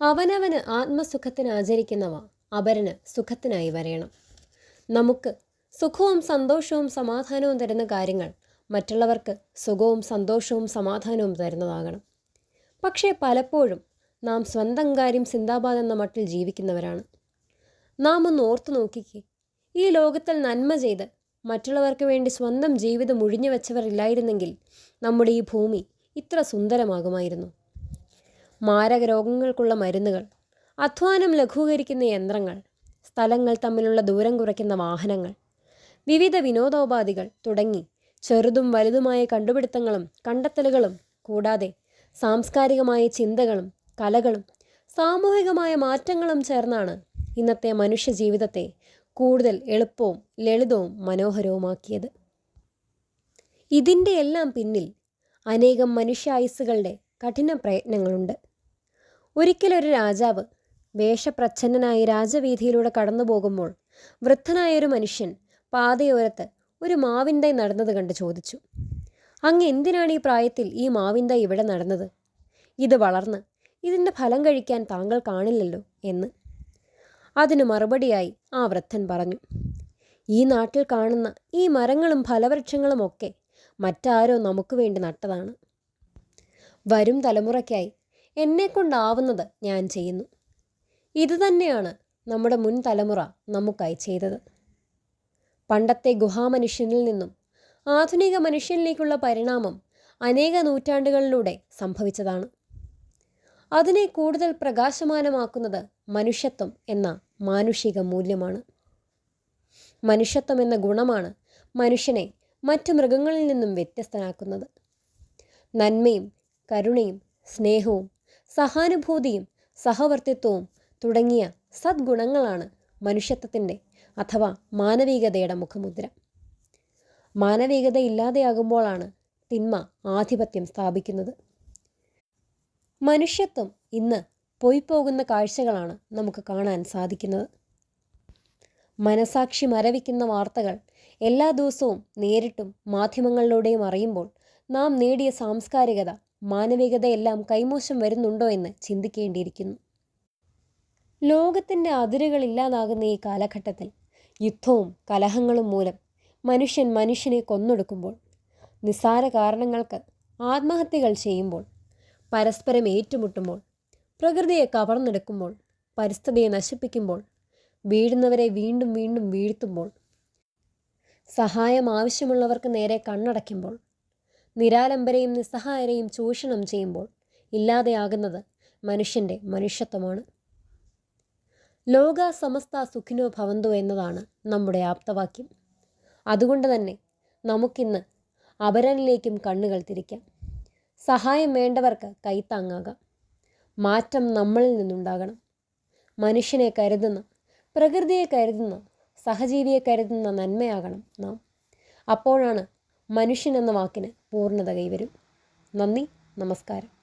അവനവന് ആത്മസുഖത്തിന് ആചരിക്കുന്നവ അപരന് സുഖത്തിനായി വരയണം. നമുക്ക് സുഖവും സന്തോഷവും സമാധാനവും തരുന്ന കാര്യങ്ങൾ മറ്റുള്ളവർക്ക് സുഖവും സന്തോഷവും സമാധാനവും തരുന്നതാകണം. പക്ഷേ പലപ്പോഴും നാം സ്വന്തം കാര്യം സിന്താബാദ് എന്ന മട്ടിൽ ജീവിക്കുന്നവരാണ്. നാം ഒന്ന് ഓർത്തു നോക്കിക്കേ ഈ ലോകത്തിൽ നന്മ ചെയ്ത് മറ്റുള്ളവർക്ക് വേണ്ടി സ്വന്തം ജീവിതം ഒഴിഞ്ഞു വെച്ചവരില്ലായിരുന്നെങ്കിൽ നമ്മുടെ ഈ ഭൂമി ഇത്ര സുന്ദരമാകുമായിരുന്നു. മാരക രോഗങ്ങൾക്കുള്ള മരുന്നുകൾ അധ്വാനം ലഘൂകരിക്കുന്ന യന്ത്രങ്ങൾ സ്ഥലങ്ങൾ തമ്മിലുള്ള ദൂരം കുറയ്ക്കുന്ന വാഹനങ്ങൾ വിവിധ വിനോദോപാധികൾ തുടങ്ങി ചെറുതും വലുതുമായ കണ്ടുപിടുത്തങ്ങളും കണ്ടെത്തലുകളും കൂടാതെ സാംസ്കാരികമായ ചിന്തകളും കലകളും സാമൂഹികമായ മാറ്റങ്ങളും ചേർന്നാണ് ഇന്നത്തെ മനുഷ്യ ജീവിതത്തെ കൂടുതൽ എളുപ്പവും ലളിതവും മനോഹരവുമാക്കിയത്. ഇതിന്റെ എല്ലാം പിന്നിൽ അനേകം മനുഷ്യായുസ്സുകളുടെ കഠിന പ്രയത്നങ്ങളുണ്ട്. ഒരിക്കലൊരു രാജാവ് വേഷപ്രച്ഛന്നനായി രാജവീഥിയിലൂടെ കടന്നു പോകുമ്പോൾ വൃദ്ധനായൊരു മനുഷ്യൻ പാതയോരത്ത് ഒരു മാവിൻതൈ നടന്നത് കണ്ട് ചോദിച്ചു അങ്ങ് എന്തിനാണ് ഈ പ്രായത്തിൽ ഈ മാവിൻതൈ ഇവിടെ നടന്നത്? ഇത് വളർന്ന് ഇതിന്റെ ഫലം കഴിക്കാൻ താങ്കൾ കാണില്ലല്ലോ എന്ന്. അതിന് മറുപടിയായി ആ വൃദ്ധൻ പറഞ്ഞു ഈ നാട്ടിൽ കാണുന്ന ഈ മരങ്ങളും ഫലവൃക്ഷങ്ങളും ഒക്കെ മറ്റാരോ നമുക്ക് വേണ്ടി നട്ടതാണ്. വരും തലമുറയ്ക്കായി എന്നെക്കൊണ്ടാവുന്നത് ഞാൻ ചെയ്യുന്നു. ഇതുതന്നെയാണ് നമ്മുടെ മുൻ തലമുറ നമുക്കായി ചെയ്തത്. പണ്ടത്തെ ഗുഹാമനുഷ്യനിൽ നിന്നും ആധുനിക മനുഷ്യനിലേക്കുള്ള പരിണാമം അനേക നൂറ്റാണ്ടുകളിലൂടെ സംഭവിച്ചതാണ്. അതിനെ കൂടുതൽ പ്രകാശമാനമാക്കുന്നത് മനുഷ്യത്വം എന്ന മാനുഷിക മൂല്യമാണ്. മനുഷ്യത്വം എന്ന ഗുണമാണ് മനുഷ്യനെ മറ്റു മൃഗങ്ങളിൽ നിന്നും വ്യത്യസ്തനാക്കുന്നത്. നന്മയും കരുണയും സ്നേഹവും സഹാനുഭൂതിയും സഹവർത്തിത്വവും തുടങ്ങിയ സദ്ഗുണങ്ങളാണ് മനുഷ്യത്വത്തിന്റെ അഥവാ മാനവികതയുടെ മുഖമുദ്ര. മാനവികത ഇല്ലാതെയാകുമ്പോഴാണ് തിന്മ ആധിപത്യം സ്ഥാപിക്കുന്നത്. മനുഷ്യത്വം ഇന്ന് പോയിപ്പോകുന്ന കാഴ്ചകളാണ് നമുക്ക് കാണാൻ സാധിക്കുന്നത്. മനസാക്ഷി മരവിക്കുന്ന വാർത്തകൾ എല്ലാ ദിവസവും നേരിട്ടും മാധ്യമങ്ങളിലൂടെയും അറിയുമ്പോൾ നാം നേടിയ സാംസ്കാരികത മാനവികതയെല്ലാം കൈമോശം വരുന്നുണ്ടോ എന്ന് ചിന്തിക്കേണ്ടിയിരിക്കുന്നു. ലോകത്തിന്റെ അതിരുകൾ ഇല്ലാതാകുന്ന ഈ കാലഘട്ടത്തിൽ യുദ്ധവും കലഹങ്ങളും മൂലം മനുഷ്യൻ മനുഷ്യനെ കൊന്നൊടുക്കുമ്പോൾ നിസ്സാര കാരണങ്ങൾക്ക് ആത്മഹത്യകൾ ചെയ്യുമ്പോൾ പരസ്പരം ഏറ്റുമുട്ടുമ്പോൾ പ്രകൃതിയെ കവർന്നെടുക്കുമ്പോൾ പരിസ്ഥിതിയെ നശിപ്പിക്കുമ്പോൾ വീഴുന്നവരെ വീണ്ടും വീണ്ടും വീഴ്ത്തുമ്പോൾ സഹായം ആവശ്യമുള്ളവർക്ക് നേരെ കണ്ണടയ്ക്കുമ്പോൾ നിരാലംബരെയും നിസ്സഹായരെയും ചൂഷണം ചെയ്യുമ്പോൾ ഇല്ലാതെയാകുന്നത് മനുഷ്യന്റെ മനുഷ്യത്വമാണ്. ലോക സമസ്ത സുഖിനോ ഭവന്തു എന്നതാണ് നമ്മുടെ ആപ്തവാക്യം. അതുകൊണ്ട് തന്നെ നമുക്കിന്ന് അപരനിലേക്കും കണ്ണുകൾ തിരിക്കാം. സഹായം വേണ്ടവർക്ക് കൈത്താങ്ങാകാം. മാറ്റം നമ്മളിൽ നിന്നുണ്ടാകണം. മനുഷ്യനെ കരുതുന്ന പ്രകൃതിയെ കരുതുന്ന സഹജീവിയെ കരുതുന്ന നന്മയാകണം നാം. അപ്പോഴാണ് മനുഷ്യൻ എന്ന വാക്കിന് പൂർണത കൈവരും. നന്ദി നമസ്കാരം.